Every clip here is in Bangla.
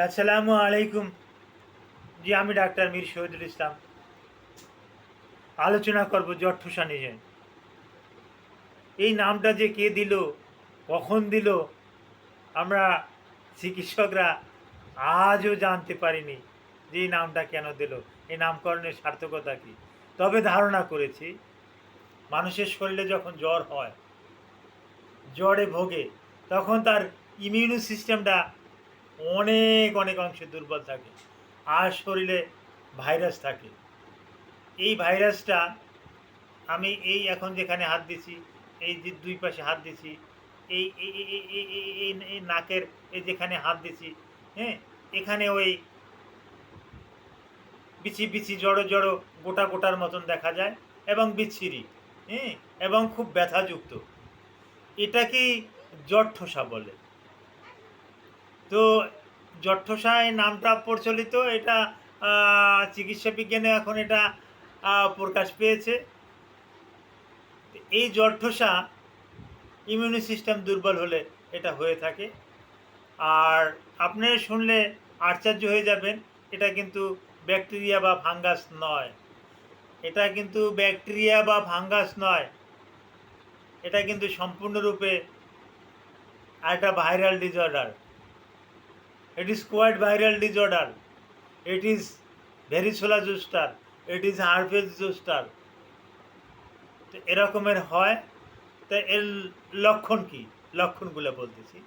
আসসালামু আলাইকুম। জি, আমি ডাক্তার মীর শহীদুল ইসলাম। আলোচনা করব নিয়ে। এই নামটা যে কে দিল, কখন দিল, আমরা চিকিৎসকরা আজও জানতে পারিনি যে এই নামটা কেন দিল। এই নামকরণের সার্থকতা কী? তবে ধারণা করেছি, মানুষের শরীরে যখন জ্বর হয়, জ্বরে ভোগে, তখন তার ইমিউনি সিস্টেমটা অনেক অনেক অংশে দুর্বল থাকে। আর শরীরে ভাইরাস থাকে। এই ভাইরাসটা আমি এই এখন যেখানে হাত দিছি, এই যে দুই পাশে হাত দিছি, এই, এই- নাকের এই যেখানে হাত দিছি হ্যাঁ এখানে ওই বিচি বিচি, জড়ো জড়ো গোটা, গোটার মতন দেখা যায় এবং বিচ্ছিরি হ্যাঁ এবং খুব ব্যথাযুক্ত। এটাকেই জট ঠোসা বলে। তো জঠোসায় নামটা প্রচলিত, এটা চিকিৎসা বিজ্ঞানে এখন এটা প্রকাশ পেয়েছে। এই জঠোসা ইমিউনি সিস্টেম দুর্বল হলে এটা হয়ে থাকে। আর আপনি শুনলে আশ্চর্য হয়ে যাবেন, এটা কিন্তু ব্যাকটেরিয়া বা ফাঙ্গাস নয়। এটা কিন্তু ব্যাকটেরিয়া বা ফাঙ্গাস নয়। এটা কিন্তু সম্পূর্ণরূপে একটা viral disorder. It is quite viral disorder. It is varicella zoster. It is herpes zoster. তো এরকমের হয়। তো এর লক্ষণ কি? লক্ষণগুলো বলতেছি।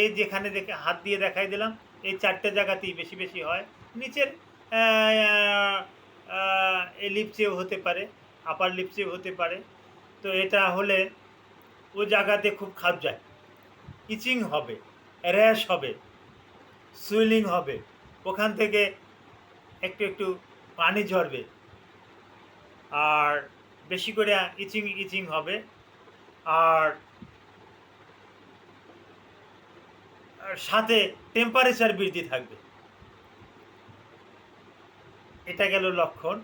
এই যেখানে দেখে হাত দিয়ে দেখাই দিলাম, এই চারটে জায়গাতেই বেশি বেশি হয়। নিচের লিপসেও হতে পারে আপার লিপসেও হতে পারে। তো এটা হলে ও জায়গাতে খুব খাপ যায়। ইচিং হবে। র্যাশ হবে, সুইলিং হবে, ওখান থেকে একটু একটু পানি ঝরবে। আর বেশি করে ইচিং ইচিং হবে। আর সাথে টেম্পারেচার বৃদ্ধি থাকবে। এটা গেল লক্ষণ।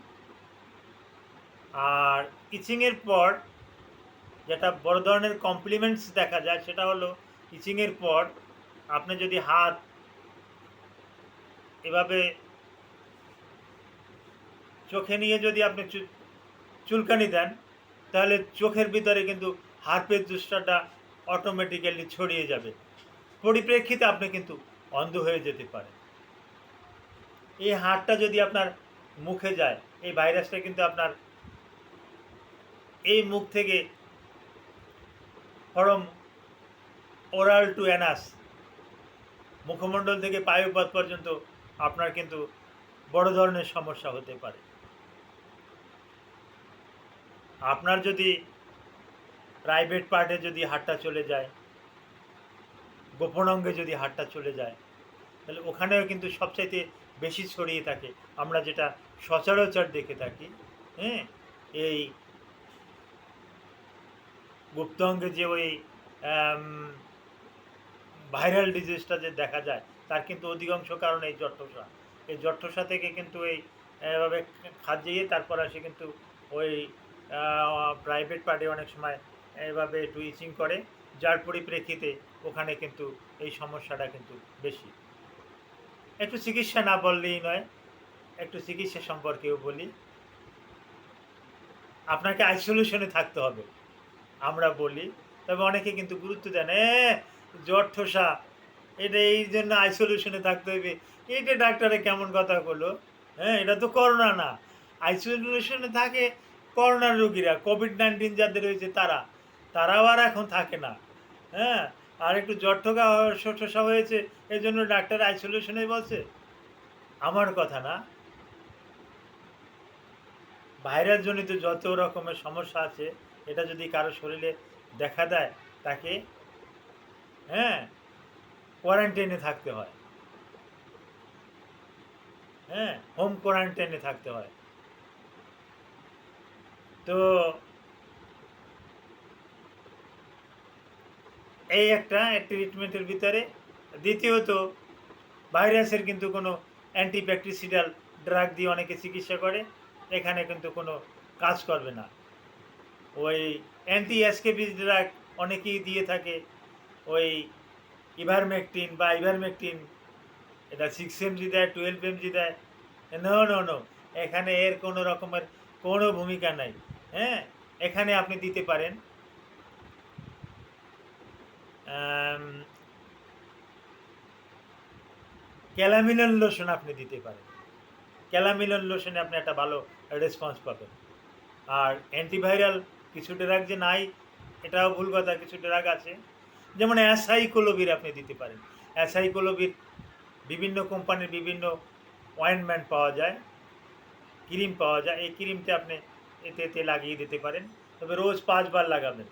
আর ইচিংয়ের পর যেটা বড় ধরনের কমপ্লিমেন্টস দেখা যায়, সেটা হলো ইচিংয়ের পর আপনি যদি হাত এভাবে চোখে নিয়ে যদি আপনি চুলকানি দেন, তাহলে চোখের ভিতরে কিন্তু হার্পের জুসটাটা অটোমেটিক্যালি ছড়িয়ে যাবে। পরিপ্রেক্ষিতে আপনি কিন্তু অন্ধ হয়ে যেতে পারে এই হাড়টা যদি আপনার মুখে যায়, এই ভাইরাসটা কিন্তু আপনার এই মুখ থেকে ফরম ওরাল টু অ্যানাস মুখমণ্ডল থেকে পায়ুপথ পর্যন্ত আপনার কিন্তু বড় ধরনের সমস্যা হতে পারে। আপনার যদি প্রাইভেট পার্টে যদি হাটটা চলে যায়, গোপন অঙ্গে যদি হাটটা চলে যায়, তাহলে ওখানেও কিন্তু সবচাইতে বেশি ছড়িয়ে থাকে। আমরা যেটা সচরাচর দেখে থাকি হ্যাঁ এই গুপ্ত অঙ্গে যে ওই ভাইরাল ডিজিজটা যে দেখা যায়, তার কিন্তু অধিকাংশ কারণ এই জট্টসা। এই জট্টসা থেকে কিন্তু এই, এভাবে খাদ্যিয়ে তারপর আসে কিন্তু ওই প্রাইভেট পার্টি অনেক সময় এভাবে একটু ইচিং করে, যার পরিপ্রেক্ষিতে ওখানে কিন্তু এই সমস্যাটা কিন্তু বেশি। একটু চিকিৎসা না বললেই নয়, একটু চিকিৎসা সম্পর্কেও বলি। আপনাকে আইসোলেশনে থাকতে হবে, আমরা বলি। তবে অনেকে কিন্তু গুরুত্ব দেন জ্বর ঠোসা। এটা এই জন্য আইসোলেশনে থাকতে হবে এইটা ডাক্তারে কেমন কথা বলল? হ্যাঁ এটা তো করোনা না। আইসোলেশনে থাকে করোনার রোগীরা কোভিড নাইন্টিন যাদের হয়েছে তারা। তারাও আর এখন থাকে না। হ্যাঁ আর একটু জ্বর ঠোকা ঠোসা হয়েছে এই জন্য ডাক্তার আইসোলেশনে বলছে। আমার কথা না। ভাইরাস জনিত যত রকমের সমস্যা আছে, এটা যদি কারও শরীরে দেখা দেয় তাকে হ্যাঁ কোয়ারেন্টাইনে থাকতে হয়। হ্যাঁ হোম কোয়ারেন্টাইনে থাকতে হয়। তো এই একটা ট্রিটমেন্টের ভিতরে। দ্বিতীয়ত, ভাইরাসের কিন্তু কোনো অ্যান্টিব্যাকটেরিয়াল ড্রাগ দিয়ে অনেকে চিকিৎসা করে, এখানে কিন্তু কোনো কাজ করবে না। ওই অ্যান্টি অ্যাসকেপিস ড্রাগ অনেকেই দিয়ে থাকে। ওই ইভারমেকটিন বা ইভারমেকটিন, এটা সিক্স এমজি দেয় টুয়েলভ এমজি দেয়। নো নো নো এখানে এর কোনো রকমের কোনো ভূমিকা নাই। হ্যাঁ এখানে আপনি দিতে পারেন। ক্যালামিলন লোশন আপনি দিতে পারেন। ক্যালামিলন লোশনে আপনি একটা ভালো রেসপন্স পাবেন। আর অ্যান্টিভাইরাল কিছু ড্রাগ যে নাই, এটাও ভুল কথা কিছু ড্রাগ আছে। যেমন অ্যাসাইকোলোবির আপনি দিতে পারেন। অ্যাসাইকোলোবির বিভিন্ন কোম্পানির বিভিন্ন অয়েনমেন্ট পাওয়া যায়, ক্রিম পাওয়া যায়। এই ক্রিমটা আপনি এতে এতে লাগিয়ে দিতে পারেন। তবে রোজ পাঁচবার লাগাবেন।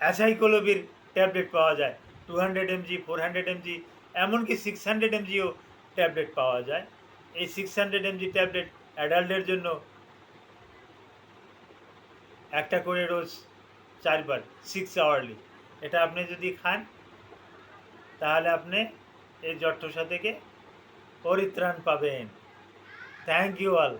অ্যাসাইকোলোবির ট্যাবলেট পাওয়া যায় two hundred mg, four hundred mg, এমনকি সিক্স হান্ড্রেড এমজিও ট্যাবলেট পাওয়া যায়। এই সিক্স হান্ড্রেড এমজি ট্যাবলেট অ্যাডাল্টের জন্য একটা করে রোজ চারবার সিক্স আওয়ারলি এটা আপনি যদি খান, তাহলে আপনি এই জট্টসা থেকে পরিত্রাণ পাবেন। Thank you all